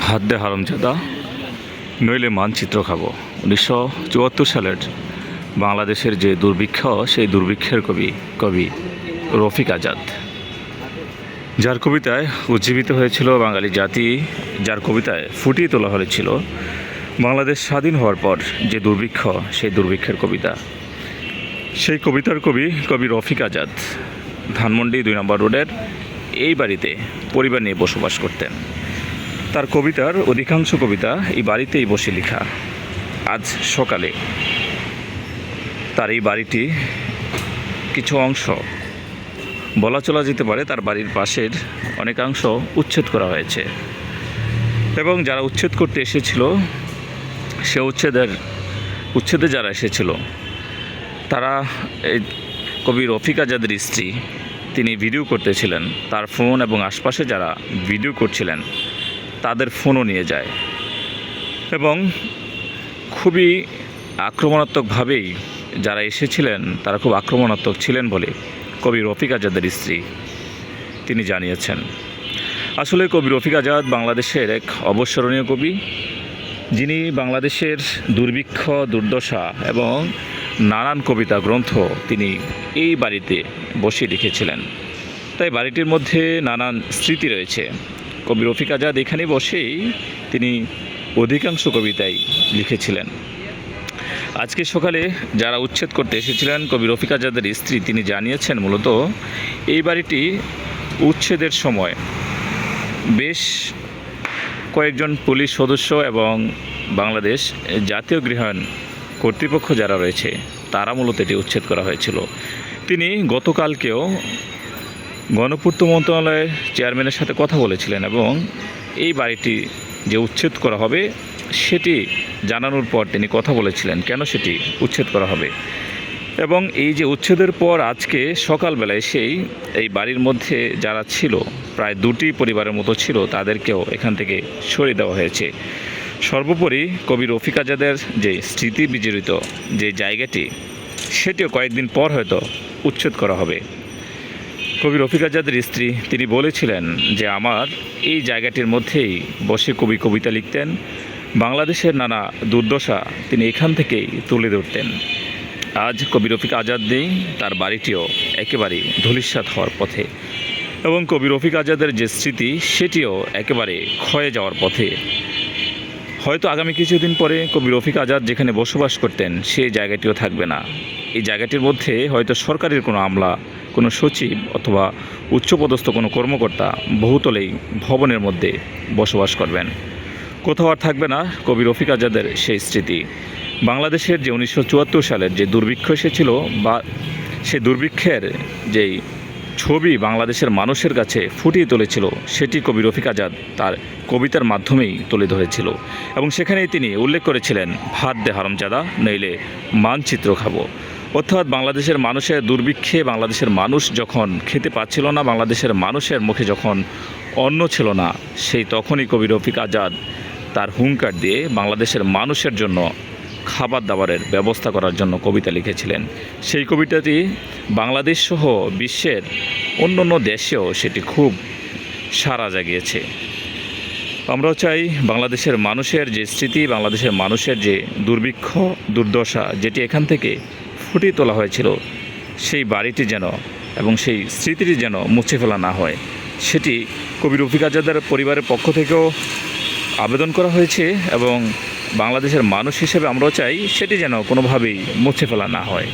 ভাত দে হারামজাদা, নইলে মানচিত্র খাব। উনিশশো চুয়াত্তর সালের বাংলাদেশের যে দুর্ভিক্ষ, সেই দুর্ভিক্ষের কবি কবি রফিক আজাদ। যার কবিতায় উজ্জীবিত হয়েছিল বাঙালি জাতি, যার কবিতায় ফুটিয়ে তোলা হয়েছিল বাংলাদেশ স্বাধীন হওয়ার পর যে দুর্ভিক্ষ, সেই দুর্ভিক্ষের কবিতা। সেই কবিতার কবি কবি রফিক আজাদ ধানমন্ডি দুই নম্বর রোডের এই বাড়িতে পরিবার নিয়ে বসবাস করতেন। তার কবিতার অধিকাংশ কবিতা এই বাড়িতেই বসে লেখা। আজ সকালে তার এই বাড়িটি কিছু অংশ বলা চলা যেতে পারে তার বাড়ির পাশের অনেকাংশ উচ্ছেদ করা হয়েছে। এবং যারা উচ্ছেদ করতে এসেছিল, সে উচ্ছেদের, উচ্ছেদে যারা এসেছিল, তারা এই কবি রফিক আজাদের স্ত্রী, তিনি ভিডিও করতেছিলেন। তার ফোন এবং আশপাশে যারা ভিডিও করছিলেন তাদের ফোনও নিয়ে যায়। এবং খুবই আক্রমণাত্মকভাবেই যারা এসেছিলেন, তারা খুব আক্রমণাত্মক ছিলেন বলে কবি রফিক আজাদের স্ত্রী তিনি জানিয়েছেন। আসলে কবি রফিক আজাদ বাংলাদেশের এক অবসরণীয় কবি, যিনি বাংলাদেশের দুর্ভিক্ষ, দুর্দশা এবং নানান কবিতা গ্রন্থ তিনি এই বাড়িতে বসে লিখেছিলেন। তাই বাড়িটির মধ্যে নানান স্মৃতি রয়েছে। কবি রফিক আজাদ এখানে বসেই তিনি অধিকাংশ কবিতাই লিখেছিলেন। আজকে সকালে যারা উচ্ছেদ করতে এসেছিলেন কবি রফিক আজাদের স্ত্রী, তিনি জানিয়েছেন মূলত, এই বাড়িটি উচ্ছেদের সময় বেশ কয়েকজন পুলিশ সদস্য এবং বাংলাদেশ জাতীয় গৃহায়ণ কর্তৃপক্ষ যারা রয়েছে, তারা মূলত এটি উচ্ছেদ করা হয়েছিল। তিনি গতকালকেও গণপূর্ত মন্ত্রণালয়ের চেয়ারম্যানের সাথে কথা বলেছিলেন এবং এই বাড়িটি যে উচ্ছেদ করা হবে সেটি জানানোর পর তিনি কথা বলেছিলেন। কেন সেটি উচ্ছেদ করা হবে? এবং এই যে উচ্ছেদের পর আজকে সকালবেলায় সেই এই বাড়ির মধ্যে যারা ছিল, প্রায় দুটি পরিবারের মতো ছিল, তাদেরকেও এখান থেকে সরিয়ে দেওয়া হয়েছে। সর্বোপরি কবি রফিক আজাদের যে স্মৃতি বিজড়িত যে জায়গাটি, সেটিও কয়েকদিন পর হয়তো উচ্ছেদ করা হবে। কবি রফিক আজাদের স্ত্রী, তিনি বলেছিলেন যে আমার এই জায়গাটির মধ্যেই বসে কবি কবিতা লিখতেন। বাংলাদেশের নানা দুর্দশা তিনি এখান থেকেই তুলে ধরতেন। আজ কবি রফিক আজাদ নেই, তার বাড়িটিও একেবারে ধূলিসাৎ হওয়ার পথে। এবং কবি রফিক আজাদের যে স্মৃতি, সেটিও একেবারে ক্ষয়ে যাওয়ার পথে। হয়তো আগামী কিছুদিন পরে কবি রফিক আজাদ যেখানে বসবাস করতেন, সেই জায়গাটিও থাকবে না। এই জায়গাটির মধ্যে হয়তো সরকারের কোনো আমলা, কোনো সচিব অথবা উচ্চপদস্থ কোনো কর্মকর্তা বহুতলেই ভবনের মধ্যে বসবাস করবেন। কোথাও আর থাকবে না কবি রফিক আজাদের সেই স্মৃতি। বাংলাদেশের যে উনিশশো চুয়াত্তর সালের যে দুর্ভিক্ষ এসেছিল বা সে দুর্ভিক্ষের যেই ছবি বাংলাদেশের মানুষের কাছে ফুটিয়ে তুলেছিল, সেটি কবি রফিক আজাদ তার কবিতার মাধ্যমেই তুলে ধরেছিল। এবং সেখানেই তিনি উল্লেখ করেছিলেন, ভাত দে হারমজাদা, নইলে মানচিত্র খাব। অর্থাৎ বাংলাদেশের মানুষের দুর্ভিক্ষে বাংলাদেশের মানুষ যখন খেতে পাচ্ছিল না, বাংলাদেশের মানুষের মুখে যখন অন্ন ছিল না, সেই তখনই কবি রফিক আজাদ তার হুঙ্কার দিয়ে বাংলাদেশের মানুষের জন্য খাবার দাবারের ব্যবস্থা করার জন্য কবিতা লিখেছিলেন। সেই কবিতাটি বাংলাদেশ সহ বিশ্বের অন্য অন্য দেশেও সেটি খুব সারা জাগিয়েছে। আমরাও চাই বাংলাদেশের মানুষের যে স্মৃতি, বাংলাদেশের মানুষের যে দুর্ভিক্ষ, দুর্দশা, যেটি এখান থেকে ফুটিয়ে তোলা হয়েছিল, সেই বাড়িটি যেন এবং সেই স্মৃতিটি যেন মুছে ফেলা না হয়, সেটি কবি রফিক আজাদের পরিবারের পক্ষ থেকেও আবেদন করা হয়েছে এবং বাংলাদেশের মানুষ হিসেবে আমরাও চাই সেটি যেন কোনোভাবেই মুছে ফেলা না হয়।